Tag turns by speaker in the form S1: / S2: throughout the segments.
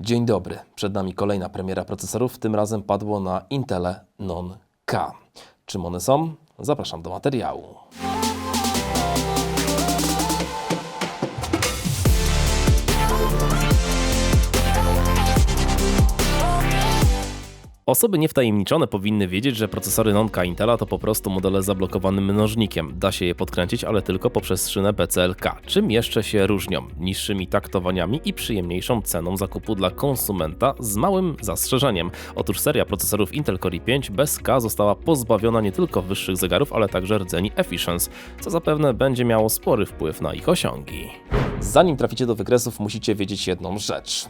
S1: Dzień dobry. Przed nami kolejna premiera procesorów. Tym razem padło na Intele Non-K. Czym one są? Zapraszam do materiału. Osoby niewtajemniczone powinny wiedzieć, że procesory non-K Intela to po prostu modele z zablokowanym mnożnikiem. Da się je podkręcić, ale tylko poprzez szynę PCLK. Czym jeszcze się różnią? Niższymi taktowaniami i przyjemniejszą ceną zakupu dla konsumenta z małym zastrzeżeniem. Otóż seria procesorów Intel Core i5 bez K została pozbawiona nie tylko wyższych zegarów, ale także rdzeni Efficiency, co zapewne będzie miało spory wpływ na ich osiągi. Zanim traficie do wykresów, musicie wiedzieć jedną rzecz.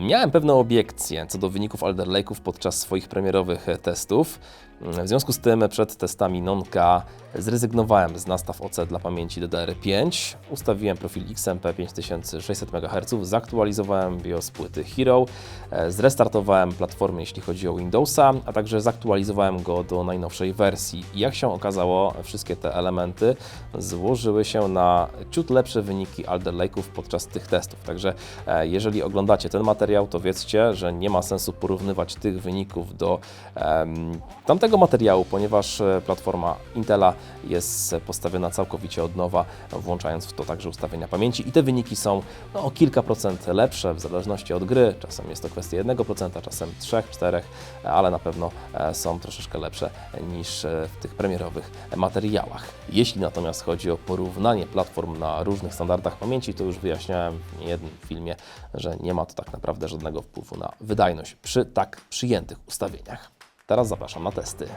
S1: Miałem pewne obiekcje co do wyników Alder Lake'ów podczas swoich premierowych testów. W związku z tym przed testami non-K zrezygnowałem z nastaw OC dla pamięci DDR5, ustawiłem profil XMP 5600 MHz, zaktualizowałem BIOS płyty Hero, e, zrestartowałem platformę jeśli chodzi o Windowsa, a także zaktualizowałem go do najnowszej wersji. Jak się okazało, wszystkie te elementy złożyły się na ciut lepsze wyniki Alder Lake'ów podczas tych testów. Także e, jeżeli oglądacie ten materiał, to wiedzcie, że nie ma sensu porównywać tych wyników do um, tamtego materiału, ponieważ e, platforma Intela jest postawiona całkowicie od nowa, włączając w to także ustawienia pamięci i te wyniki są no, o kilka procent lepsze w zależności od gry. Czasem jest to kwestia 1%, czasem 3-4%, ale na pewno e, są troszeczkę lepsze niż e, w tych premierowych materiałach. Jeśli natomiast chodzi o porównanie platform na różnych standardach pamięci, to już wyjaśniałem w niejednym filmie, że nie ma to tak naprawdę żadnego wpływu na wydajność przy tak przyjętych ustawieniach. Teraz zapraszam na testy.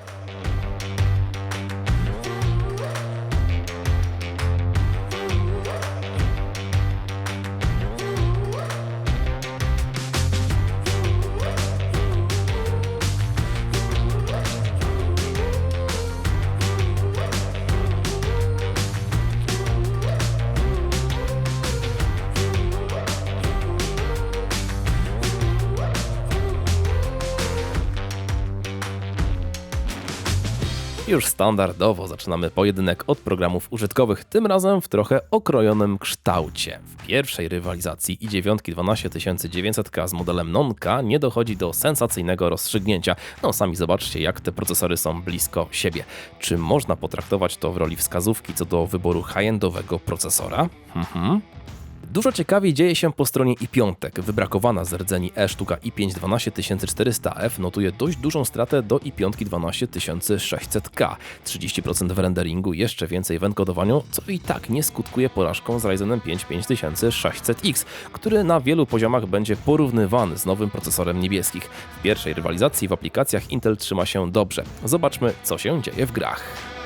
S1: Już standardowo zaczynamy pojedynek od programów użytkowych, tym razem w trochę okrojonym kształcie. W pierwszej rywalizacji i9 12900K z modelem non-K nie dochodzi do sensacyjnego rozstrzygnięcia. No sami zobaczcie jak te procesory są blisko siebie. Czy można potraktować to w roli wskazówki co do wyboru high-endowego procesora? Mhm. Dużo ciekawiej dzieje się po stronie i5. Wybrakowana z rdzeni E sztuka i5 12400F notuje dość dużą stratę do i5 12600K. 30% w renderingu, jeszcze więcej w enkodowaniu, co i tak nie skutkuje porażką z Ryzenem 5 5600X, który na wielu poziomach będzie porównywany z nowym procesorem niebieskich. W pierwszej rywalizacji w aplikacjach Intel trzyma się dobrze. Zobaczmy, co się dzieje w grach.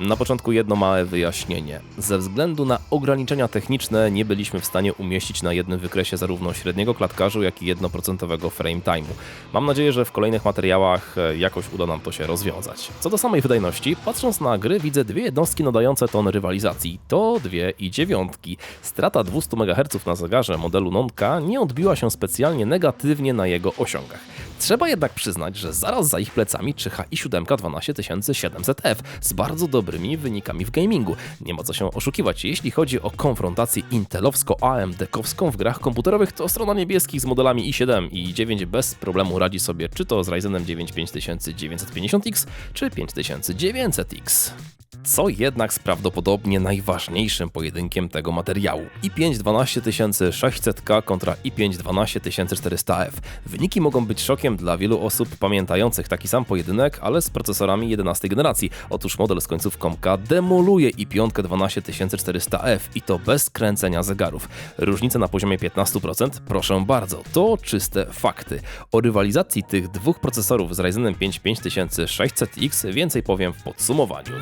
S1: Na początku jedno małe wyjaśnienie. Ze względu na ograniczenia techniczne nie byliśmy w stanie umieścić na jednym wykresie zarówno średniego klatkarzu, jak i 1% frame time'u. Mam nadzieję, że w kolejnych materiałach e, jakoś uda nam to się rozwiązać. Co do samej wydajności, patrząc na gry widzę dwie jednostki nadające ton rywalizacji. To dwie i dziewiątki. Strata 200 MHz na zegarze modelu non-K nie odbiła się specjalnie negatywnie na jego osiągach. Trzeba jednak przyznać, że zaraz za ich plecami czyha i 7 12700F z bardzo dobrymi wynikami w gamingu. Nie ma co się oszukiwać, jeśli chodzi o konfrontację intelowsko-AMD-kowską w grach komputerowych, to strona niebieskich z modelami i7 i i9 bez problemu radzi sobie czy to z Ryzenem 9 5950X, czy 5900X co jednak z prawdopodobnie najważniejszym pojedynkiem tego materiału. i5 12600K kontra i5 12400F. Wyniki mogą być szokiem dla wielu osób pamiętających taki sam pojedynek, ale z procesorami 11 generacji. Otóż model z końcówką K demoluje i5 12400F i to bez kręcenia zegarów. Różnice na poziomie 15%? Proszę bardzo, to czyste fakty. O rywalizacji tych dwóch procesorów z Ryzenem 5 5600X więcej powiem w podsumowaniu.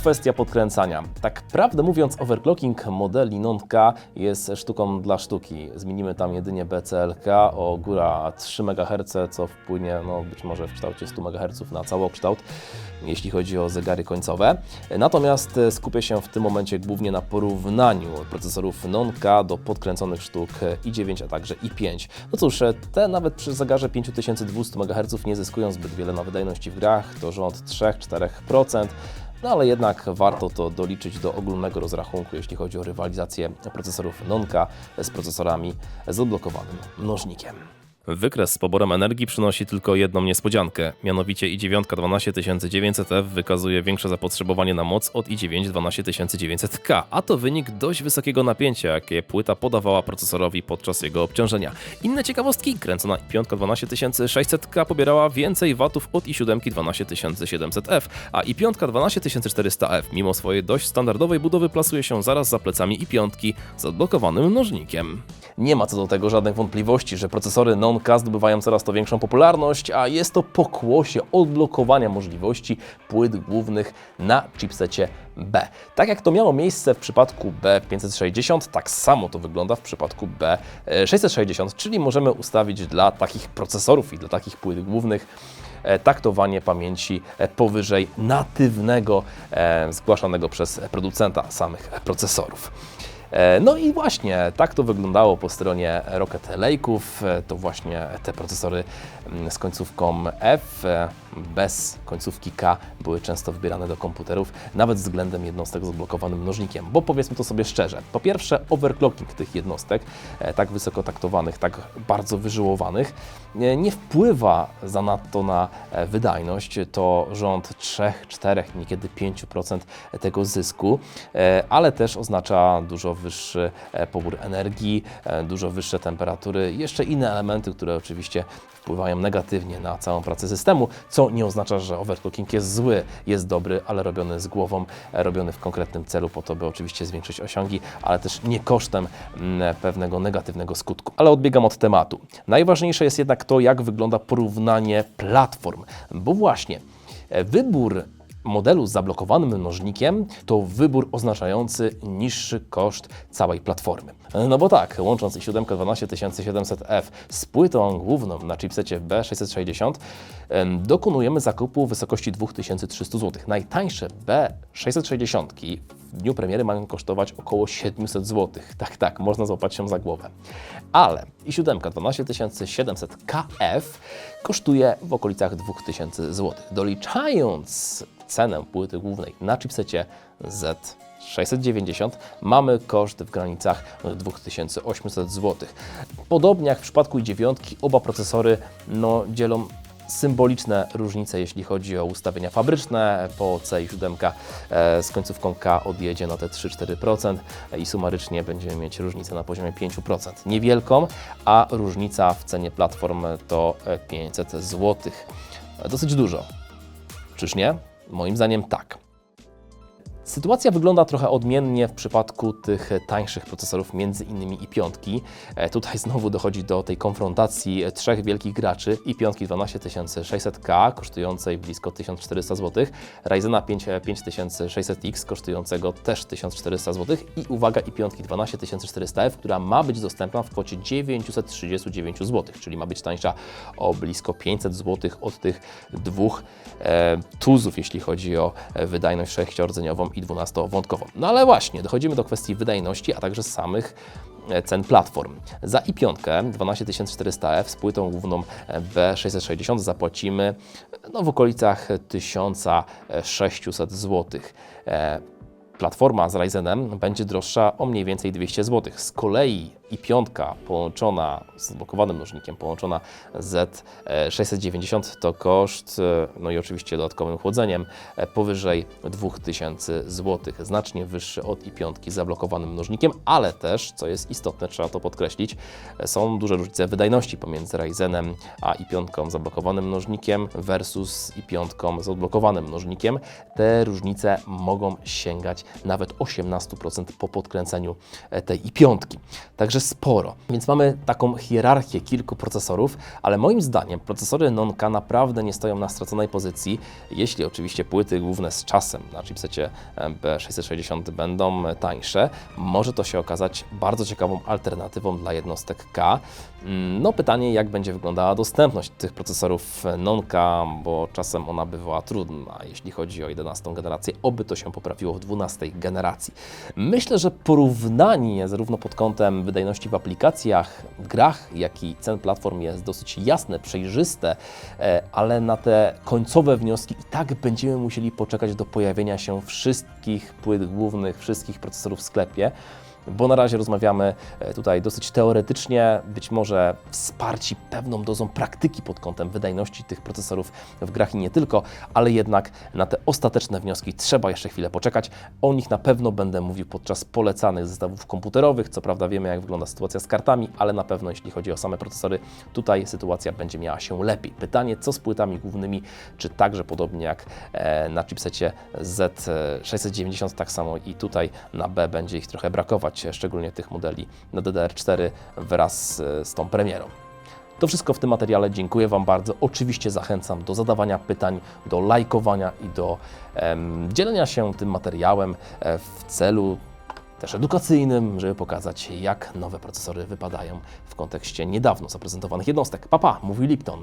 S1: Kwestia podkręcania. Tak prawdę mówiąc, overclocking modeli non-K jest sztuką dla sztuki. Zmienimy tam jedynie BCLK o góra 3 MHz, co wpłynie no, być może w kształcie 100 MHz na całokształt, jeśli chodzi o zegary końcowe. Natomiast skupię się w tym momencie głównie na porównaniu procesorów non-K do podkręconych sztuk i9, a także i5. No cóż, te nawet przy zegarze 5200 MHz nie zyskują zbyt wiele na wydajności w grach, to rząd 3-4%. No ale jednak warto to doliczyć do ogólnego rozrachunku, jeśli chodzi o rywalizację procesorów non-K z procesorami z odblokowanym mnożnikiem. Wykres z poborem energii przynosi tylko jedną niespodziankę, mianowicie i9 12900F wykazuje większe zapotrzebowanie na moc od i9 12900K, a to wynik dość wysokiego napięcia, jakie płyta podawała procesorowi podczas jego obciążenia. Inne ciekawostki, kręcona i5 12600K pobierała więcej watów od i7 12700F, a i5 12400F mimo swojej dość standardowej budowy plasuje się zaraz za plecami i5 z odblokowanym mnożnikiem. Nie ma co do tego żadnych wątpliwości, że procesory non-K zdobywają coraz to większą popularność, a jest to pokłosie odblokowania możliwości płyt głównych na chipsecie B. Tak jak to miało miejsce w przypadku B560, tak samo to wygląda w przypadku B660, czyli możemy ustawić dla takich procesorów i dla takich płyt głównych e, taktowanie pamięci e, powyżej natywnego, e, zgłaszanego przez producenta samych procesorów. E, No i właśnie tak to wyglądało po stronie Rocket Lake'ów. E, To właśnie te procesory mm, z końcówką F, e, bez końcówki K, były często wybierane do komputerów, nawet względem jednostek z odblokowanym mnożnikiem. Bo powiedzmy to sobie szczerze, po pierwsze overclocking tych jednostek, tak wysoko taktowanych, tak bardzo wyżyłowanych, nie, wpływa zanadto na wydajność. To rząd 3, 4, niekiedy 5% tego zysku, ale też oznacza dużo wyższy e, pobór energii, e, dużo wyższe temperatury, jeszcze inne elementy, które oczywiście wpływają negatywnie na całą pracę systemu, co nie oznacza, że overclocking jest zły, jest dobry, ale robiony z głową, e, robiony w konkretnym celu po to, by oczywiście zwiększyć osiągi, ale też nie kosztem mm, pewnego negatywnego skutku. Ale odbiegam od tematu. Najważniejsze jest jednak to, jak wygląda porównanie platform, bo właśnie wybór modelu z zablokowanym mnożnikiem to wybór oznaczający niższy koszt całej platformy. No bo tak, łącząc i7 12700F z płytą główną na chipsecie B660 em, dokonujemy zakupu w wysokości 2300 zł. Najtańsze B660 w dniu premiery mają kosztować około 700 zł. Tak, tak, można złapać się za głowę. Ale i7 12700KF kosztuje w okolicach 2000 zł. Doliczając cenę płyty głównej na chipsecie Z690 mamy koszt w granicach 2800 zł. Podobnie jak w przypadku i9, oba procesory no, dzielą symboliczne różnice, jeśli chodzi o ustawienia fabryczne. Po C i 7 e, z końcówką K odjedzie na te 3-4% i sumarycznie będziemy mieć różnicę na poziomie 5%. Niewielką, a różnica w cenie platform to e, 500 zł. Dosyć dużo. Czyż nie? Moim zdaniem tak. Sytuacja wygląda trochę odmiennie w przypadku tych tańszych procesorów, między innymi i piątki. E, Tutaj znowu dochodzi do tej konfrontacji trzech wielkich graczy i piątki 12600K kosztującej blisko 1400 zł, Ryzena 5 5600X kosztującego też 1400 zł i uwaga i piątki 12400F, która ma być dostępna w kwocie 939 zł, czyli ma być tańsza o blisko 500 zł od tych dwóch e, tuzów, jeśli chodzi o e, wydajność sześciordzeniową i 12-wątkową. No ale właśnie, dochodzimy do kwestii wydajności, a także samych e, cen platform. Za i5 12400F z płytą główną e, B660 zapłacimy no, w okolicach 1600 zł. E, Platforma z Ryzenem będzie droższa o mniej więcej 200 zł. Z kolei i piątka połączona z blokowanym mnożnikiem, połączona z Z690 to koszt, e, no i oczywiście dodatkowym chłodzeniem, e, powyżej 2000 zł. Znacznie wyższy od i piątki z zablokowanym mnożnikiem, ale też, co jest istotne, trzeba to podkreślić, e, są duże różnice wydajności pomiędzy Ryzenem a i piątką zablokowanym mnożnikiem versus i piątką z odblokowanym mnożnikiem. Te różnice mogą sięgać nawet 18% po podkręceniu e, tej i piątki. Także sporo. Więc mamy taką hierarchię kilku procesorów, ale moim zdaniem procesory non-K naprawdę nie stoją na straconej pozycji, jeśli oczywiście płyty główne z czasem na chipsecie e, B660 będą tańsze. Może to się okazać bardzo ciekawą alternatywą dla jednostek K. Mm, No pytanie, jak będzie wyglądała dostępność tych procesorów non-K, bo czasem ona bywała trudna, jeśli chodzi o 11 generację, oby to się poprawiło w 12 generacji. Myślę, że porównanie zarówno pod kątem wydajności w aplikacjach, grach, jak i cen platform jest dosyć jasne, przejrzyste, e, ale na te końcowe wnioski i tak będziemy musieli poczekać do pojawienia się wszystkich płyt głównych, wszystkich procesorów w sklepie bo na razie rozmawiamy e, tutaj dosyć teoretycznie, być może wsparci pewną dozą praktyki pod kątem wydajności tych procesorów w grach i nie tylko, ale jednak na te ostateczne wnioski trzeba jeszcze chwilę poczekać. O nich na pewno będę mówił podczas polecanych zestawów komputerowych. Co prawda wiemy, jak wygląda sytuacja z kartami, ale na pewno jeśli chodzi o same procesory, tutaj sytuacja będzie miała się lepiej. Pytanie, co z płytami głównymi, czy także podobnie jak e, na chipsecie Z690, tak samo i tutaj na B będzie ich trochę brakować, szczególnie tych modeli na DDR4 wraz e, z tą premierą. To wszystko w tym materiale. Dziękuję Wam bardzo. Oczywiście zachęcam do zadawania pytań, do lajkowania i do em, dzielenia się tym materiałem e, w celu też edukacyjnym, żeby pokazać, jak nowe procesory wypadają w kontekście niedawno zaprezentowanych jednostek. Papa, mówi Lipton.